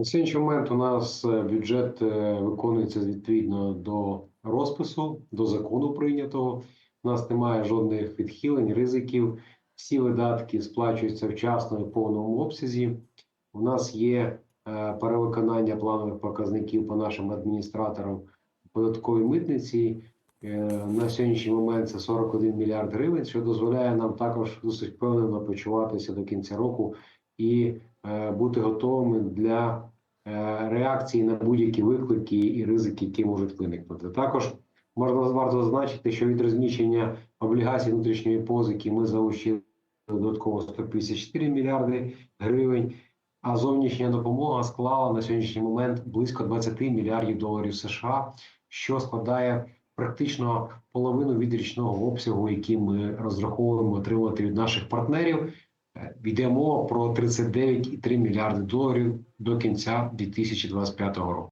На сьогоднішній момент у нас е, бюджет е, виконується відповідно до розпису, до закону прийнятого. У нас немає жодних відхилень, ризиків. Всі видатки сплачуються вчасно і в повному обсязі. У нас є е, перевиконання планових показників по нашим адміністраторам податкової митниці. На сьогоднішній момент це 41 мільярд гривень, що дозволяє нам також досить впевнено почуватися до кінця року і е, бути готовими для е, реакції на будь-які виклики і ризики, які можуть виникнути. Також можна варто зазначити, що від розміщення облігацій внутрішньої позики ми залучили додатково 154 мільярди гривень. А зовнішня допомога склала на сьогоднішній момент близько 20 мільярдів доларів США, що складає практично половину від річного обсягу, який ми розраховуємо отримати від наших партнерів. Йде мова про 39,3 мільярди доларів до кінця 2025 року.